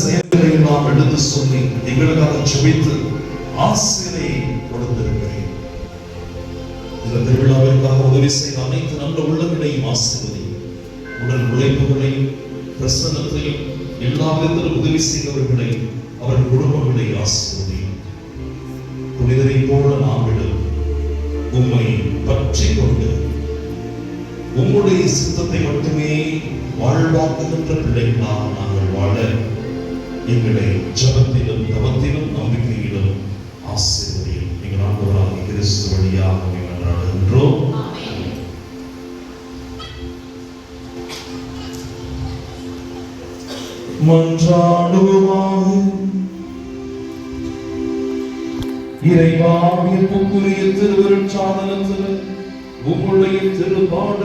செயல்களை நாம் எடுத்து சொல்லி எங்களுக்காக ஜெபித்து ஆசிரியை கொடுத்திருக்கிறேன். இந்த திருவிழாவிற்காக உதவி செய்த அனைத்து நல்ல உள்ளங்களையும் ஆசிர்வதி. உடல் உழைப்புகளையும் பிரசனத்தையும் எல்லா விதத்திலும் உதவி செய்தவர்களை அவர்கள் குடும்பங்களை ஆசிர்வதி. புனிதரை போல நாமிடும் உம்மை பற்றி கொண்டு உம்முடைய சித்தத்தை மட்டுமே வாழ்வாக்குகின்ற பிள்ளைகளாக நாங்கள் வாழ எங்களை ஜபத்திலும் தவத்திலும் நம்பிக்கையிலும் ஆசீர்வதியும். எங்கள் ஆண்டவராக கிறிஸ்து வழியாக உம்மை மன்றாடுகின்றோம். மன்றாடுவோமாக. இறைவாவியப்புக்குரிய திருவருட்சாதனத்தில் உங்களுடைய திருபாடு